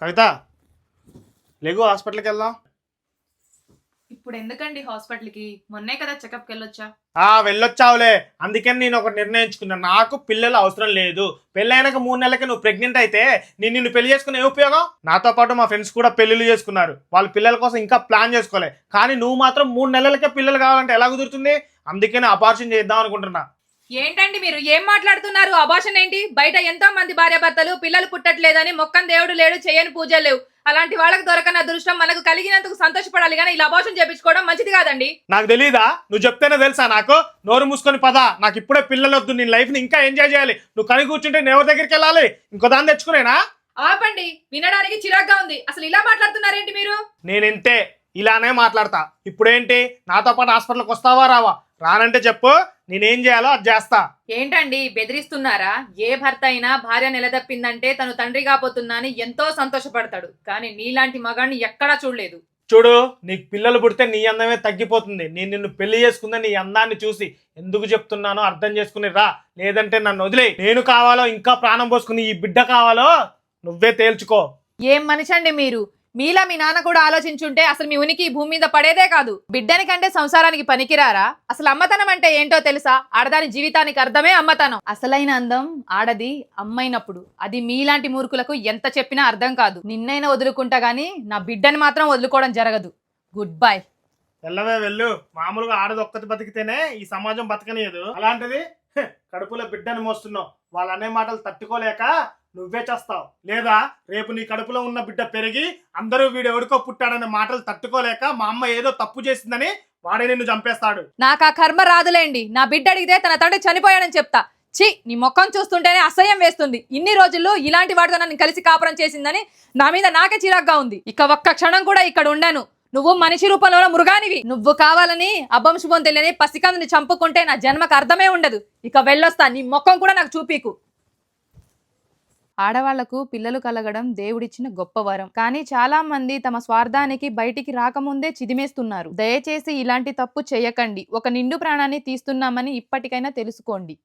కవిత లేగు హాస్పిటల్కి వెళ్దాం. ఇప్పుడు ఎందుకండి హాస్పిటల్కి? మొన్నే కదా చెకప్కి వెళ్ళొచ్చా? ఆ వెళ్ళొచ్చావులే. అందుకని నేను ఒకటి నిర్ణయించుకున్నా. నాకు పిల్లలు అవసరం లేదు. పెళ్ళైనాక మూడు నెలలకి నువ్వు ప్రెగ్నెంట్ అయితే నేను నిన్ను పెళ్ళి చేసుకునే ఏ ఉపయోగం? నాతో పాటు మా ఫ్రెండ్స్ కూడా పెళ్ళిళ్ళు చేసుకున్నారు. వాళ్ళ పిల్లల కోసం ఇంకా ప్లాన్ చేసుకోలే. కానీ నువ్వు మాత్రం మూడు నెలలకే పిల్లలు కావాలంటే ఎలా కుదురుతుంది? అందుకని అపార్షన్ చేద్దాం అనుకుంటున్నా. ఏంటండి మీరు? ఏం మాట్లాడుతున్నారు? అభాషణ ఏంటి? బయట ఎంతో మంది భార్యాభర్తలు పిల్లలు పుట్టట్లేదని మొక్కం దేవుడు లేడు చేయని పూజలు లేవు. అలాంటి వాళ్ళకి దొరకని అదృష్టం మనకు కలిగినందుకు సంతోషపడాలి. కానీ ఇలా అభాషణ చేపించుకోవడం మంచిది కాదండి. నాకు తెలీదా? నువ్వు చెప్తేనే తెలుసా నాకు? నోరు మూసుకొని పద. నాకు ఇప్పుడే పిల్లలు వద్దు నీ లైఫ్ని ఇంకా ఎంజాయ్ చేయాలి. నువ్వు కని కూర్చుంటే నేను ఎవరి దగ్గరికి వెళ్ళాలి? ఇంకో దాన్ని తెచ్చుకునేనా? ఆపండి. వినడానికి చిరాగ్గా ఉంది. అసలు ఇలా మాట్లాడుతున్నారేంటి మీరు? నేను ఇంతే ఇలానే మాట్లాడతా. ఇప్పుడేంటి? నాతో పాటు హాస్పిటల్కి వస్తావా రావా? రానంటే చెప్పు. నేనేం చేయాలో అది చేస్తా. ఏంటండి? బెదిరిస్తున్నారా? ఏ భర్త అయినా భార్య నిలదప్పిందంటే తను తండ్రి కాబోతున్నా అని ఎంతో సంతోషపడతాడు. కానీ నీలాంటి మగాడిని ఎక్కడా చూడలేదు. చూడు నీకు పిల్లలు పుడితే నీ అందమే తగ్గిపోతుంది. నేను నిన్ను పెళ్ళి చేసుకుందా నీ అందాన్ని చూసి ఎందుకు చెప్తున్నానో అర్థం చేసుకుని రా. లేదంటే నన్ను వదిలే నేను కావాలో ఇంకా ప్రాణం పోసుకుని ఈ బిడ్డ కావాలో నువ్వే తేల్చుకో. ఏం మనిషి అండి మీరు? మీలా మీ నాన్న కూడా ఆలోచించుంటే అసలు మీ ఉనికి భూమి మీద పడేదే కాదు. బిడ్డని కంటే సంసారానికి పనికిరారా? అసలు అమ్మతనం అంటే ఏంటో తెలుసా? ఆడదాని జీవితానికి అర్థమే అమ్మతనం. అసలైన అందం ఆడది అమ్మైనప్పుడు. అది మీలాంటి మూర్ఖులకు ఎంత చెప్పినా అర్థం కాదు. నిన్నైనా వదులుకుంటా గానీ నా బిడ్డని మాత్రం వదులుకోవడం జరగదు. Good bye. వెళ్ళవే వెళ్ళు. మామూలుగా ఆడది ఒక్కటి బతికితేనే ఈ సమాజం బతకనియదు. అలాంటిది కడుపులో బిడ్డను మోస్తున్నావు. వాళ్ళనే మాటలు తట్టుకోలేక నువ్వే చేస్తావు. లేదా రేపు నీ కడుపులో ఉన్న బిడ్డ పెరిగి అందరూ వీడు ఎవడికో పుట్టాడనే మాటలు తట్టుకోలేక మా అమ్మ ఏదో తప్పు చేసిందని వాడే నిన్ను చంపేస్తాడు. నాకు ఆ కర్మ రాదులేండి. నా బిడ్డ అడిగితే తన తండ్రి చనిపోయాడని చెప్తా. చి నీ ముఖం చూస్తుంటేనే అసహ్యం వేస్తుంది. ఇన్ని రోజుల్లో ఇలాంటి వాడితో నన్ను కలిసి కాపురం చేసిందని నా మీద నాకే చిరాగ్గా ఉంది. ఇక ఒక్క క్షణం కూడా ఇక్కడ ఉండాను. నువ్వు మనిషి రూపంలో మృగానివి. నువ్వు కావాలని అభం శుభం తెలియని పసికందుని చంపుకుంటే నా జన్మకు అర్థమే ఉండదు. ఇక వెళ్ళొస్తా. నీ ముఖం కూడా నాకు చూపీకు. ఆడవాళ్ళకు పిల్లలు కలగడం దేవుడిచ్చిన గొప్ప వరం. కానీ చాలా మంది తమ స్వార్థానికి బయటికి రాకముందే చిదిమేస్తున్నారు. దయచేసి ఇలాంటి తప్పు చేయకండి. ఒక నిండు ప్రాణాన్ని తీస్తున్నామని ఇప్పటికైనా తెలుసుకోండి.